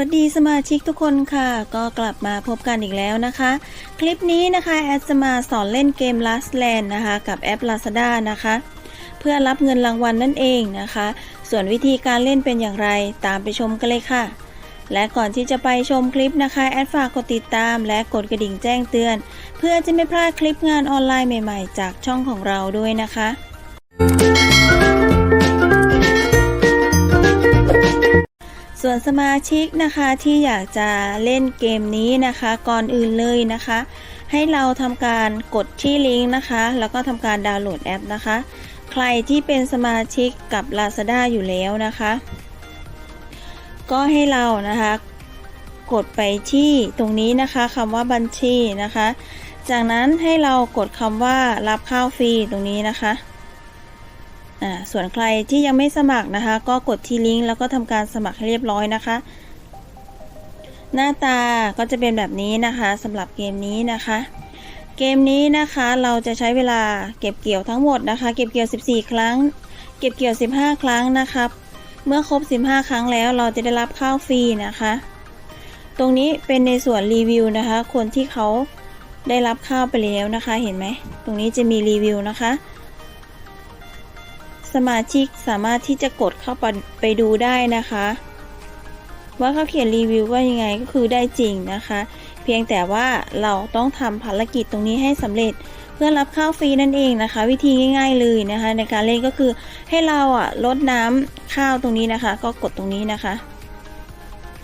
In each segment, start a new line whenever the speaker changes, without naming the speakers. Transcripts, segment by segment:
วัสดีสมาชิกทุกคนค่ะ ก็กลับมาพบกันอีกแล้วนะคะ คลิปนี้นะคะแอดจะมาสอนเล่นเกม Last Land นะคะกับแอป Lazada นะคะ เพื่อรับเงินรางวัลนนั่นเองนะคะ ส่วนวิธีการเล่นเป็นอย่างไรตามไปชมกันเลยค่ะ และก่อนที่จะไปชมคลิปนะคะแอดฝากกดติดตามและกดกระดิ่งแจ้งเตือน เพื่อจะไม่พลาดคลิปงานออนไลน์ใหม่ ๆ จากช่องของเราด้วยนะคะ ส่วนสมาชิกนะคะที่อยากจะเล่นเกมนี้นะคะ ก่อนอื่นเลยนะคะ ให้เราทำการกดที่ลิงก์นะคะ แล้วก็ทำการดาวน์โหลดแอปนะคะ ใครที่เป็นสมาชิกกับ Lazada อยู่แล้วนะคะ ก็ให้เรานะคะ กดไปที่ตรงนี้นะคะคำว่าบัญชีนะคะ จากนั้นให้เรากดคำว่ารับข้าวฟรีตรงนี้นะคะ ส่วนใครที่ยังไม่สมัครนะคะ ก็กดที่ลิงก์แล้วก็ทำการสมัครให้เรียบร้อยนะคะ หน้าตาก็จะเป็นแบบนี้นะคะสำหรับเกมนี้นะคะ เกมนี้นะคะเราจะใช้เวลาเก็บเกี่ยวทั้งหมดนะคะ เก็บเกี่ยว 14 ครั้ง เก็บเกี่ยว 15 ครั้งนะครับ เมื่อครบ 15 ครั้งแล้วเราจะได้รับข้าวฟรีนะคะ ตรงนี้เป็นในส่วนรีวิวนะคะ คนที่เขาได้รับข้าวไปแล้วนะคะ เห็นไหม ตรงนี้จะมีรีวิวนะคะ สมาชิกสามารถที่จะกดเข้าไปไปดูได้นะคะ ว่าเขาเขียนรีวิวว่ายังไงก็คือได้จริงนะคะ เพียงแต่ว่าเราต้องทำภารกิจตรงนี้ให้สำเร็จเพื่อรับข้าวฟรีนั่นเองนะคะ วิธีง่าย ๆเลยนะคะ ในการเล่นก็คือให้เราอะลดน้ำข้าวตรงนี้นะคะ ก็กดตรงนี้นะคะ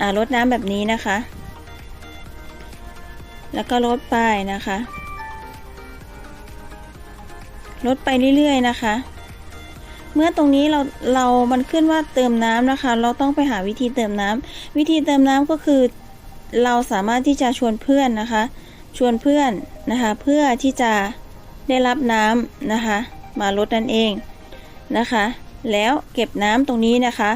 อ่าลดน้ำแบบนี้นะคะ แล้วก็ลดไปนะคะลดไปเรื่อยๆนะคะ เมื่อตรงนี้เราเรามันขึ้นว่าเติมน้ำนะคะ เราต้องไปหาวิธีเติมน้ำวิธีเติมน้ำก็คือ เราสามารถที่จะชวนเพื่อนนะคะ ชวนเพื่อนนะคะ เพื่อที่จะได้รับน้ำนะคะ มาลดนั่นเองนะคะ แล้วเก็บน้ำตรงนี้นะคะ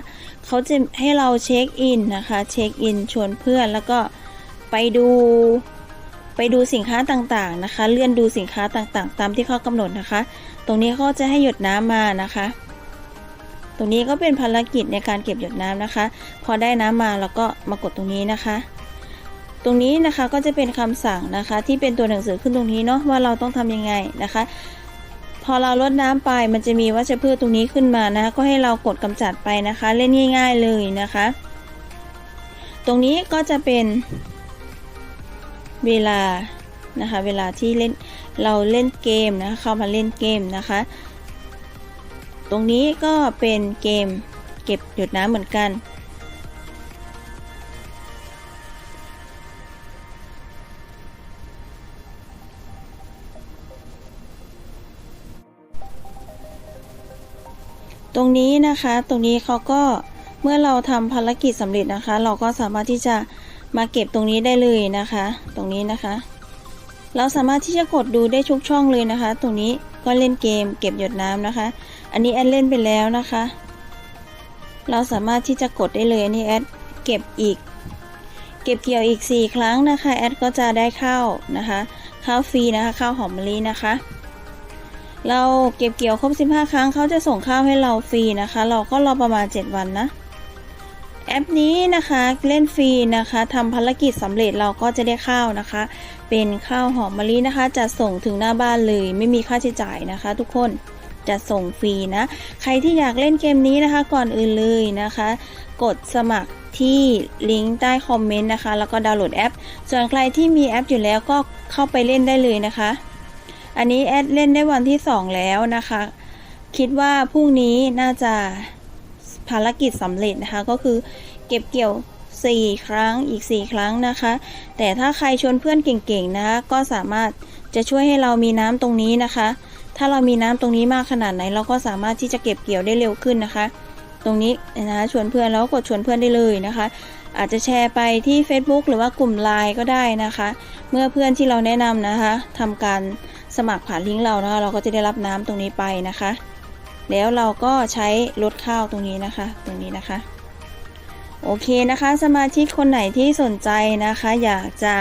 เขาจะให้เราเช็คอินนะคะเช็คอินชวนเพื่อนแล้วก็ไปดูไปดูสินค้าต่างๆนะคะ เลื่อนดูสินค้าต่างๆ ตามที่เขากำหนดนะคะ ตรงนี้เขาจะให้หยดน้ำมานะคะ ตรงนี้ก็เป็นภารกิจในการเก็บหยดน้ำนะคะ พอได้น้ำมาเราก็มากดตรงนี้นะคะ ตรงนี้นะคะก็จะเป็นคำสั่งนะคะ ที่เป็นตัวหนังสือขึ้นตรงนี้เนาะว่าเราต้องทำยังไงนะคะ พอเราลดน้ำไปมันจะมีวัชพืชตรงนี้ขึ้นมานะคะก็ให้เรากดกำจัดไปนะคะ เล่นง่าย ๆเลยนะคะ ตรงนี้ก็จะเป็นเวลานะคะ เวลาที่เล่นเราเล่นเกมนะคะเข้ามาเล่นเกมนะคะ ตรงนี้ก็เป็นเกมเก็บหยดน้ำเหมือนกัน ตรงนี้นะคะ ตรงนี้เขาก็เมื่อเราทำภารกิจสำเร็จนะคะ เราก็สามารถที่จะมาเก็บตรงนี้ได้เลยนะคะ ตรงนี้นะคะ เราสามารถที่จะกดดูได้ทุกช่องเลยนะคะ ตรงนี้ ก็เล่นเกมเก็บหยดน้ำนะคะ อันนี้แอดเล่นไปแล้วนะคะ เราสามารถที่จะกดได้เลยอันนี้แอดเก็บอีก เก็บเกี่ยวอีก 4 ครั้งนะคะแอดก็จะได้ข้าวนะคะข้าวฟรีนะคะข้าวหอมมะลินะคะ เราเก็บเกี่ยวครบ 15 ครั้งเขาจะส่งข้าวให้เราฟรีนะคะ เราก็รอประมาณ 7 วันนะ แอปนี้นะคะเล่นฟรีนะคะทำภารกิจสำเร็จเราก็จะได้ข้าวนะคะ เป็นข้าวหอมมะลินะคะ จะส่งถึงหน้าบ้านเลย ไม่มีค่าใช้จ่ายนะคะ ทุกคนจะส่งฟรีนะ ใครที่อยากเล่นเกมนี้นะคะ ก่อนอื่นเลยนะคะ กดสมัครที่ลิงก์ใต้คอมเมนต์นะคะ แล้วก็ดาวน์โหลดแอป ส่วนใครที่มีแอปอยู่แล้วก็เข้าไปเล่นได้เลยนะคะ อันนี้แอดเล่นได้วันที่ 2 แล้วนะคะ คิดว่าพรุ่งนี้น่าจะ ภารกิจสำเร็จนะคะ ก็คือเก็บเกี่ยว 4 ครั้งอีก 4 ครั้งนะคะ แต่ถ้าใครชวนเพื่อนเก่งๆนะคะก็สามารถจะช่วยให้เรามีน้ำตรงนี้นะคะ ถ้าเรามีน้ำตรงนี้มากขนาดไหน เราก็สามารถที่จะเก็บเกี่ยวได้เร็วขึ้นนะคะ ตรงนี้นะคะชวนเพื่อนแล้วกดชวนเพื่อนได้เลยนะคะ อาจจะแชร์ไปที่ Facebook หรือว่ากลุ่มไลน์ก็ได้นะคะ เมื่อเพื่อนที่เราแนะนำนะคะทำการสมัครผ่านลิงก์เรานะคะเราก็จะได้รับน้ำตรงนี้ไปนะคะ แล้วเราก็ใช้ลดข้าวตรงนี้นะคะ ตรงนี้นะคะ โอเคนะคะ สมาชิกคนไหนที่สนใจนะคะ อยากจะ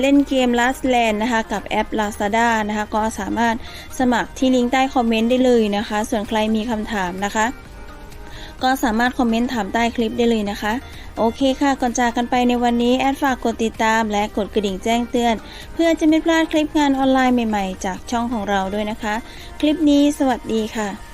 เล่นเกม Last Land นะคะ กับแอป Lazada นะคะ ก็สามารถสมัครที่ลิงก์ใต้คอมเมนต์ได้เลยนะคะ ส่วนใครมีคำถามนะคะ ก็สามารถคอมเมนต์ถามใต้คลิปได้เลยนะคะ โอเคค่ะ ก่อนจากกันไปในวันนี้แอดฝากกดติดตามและกดกระดิ่งแจ้งเตือน เพื่อจะไม่พลาดคลิปงานออนไลน์ใหม่ๆ จากช่องของเราด้วยนะคะ คลิปนี้สวัสดีค่ะ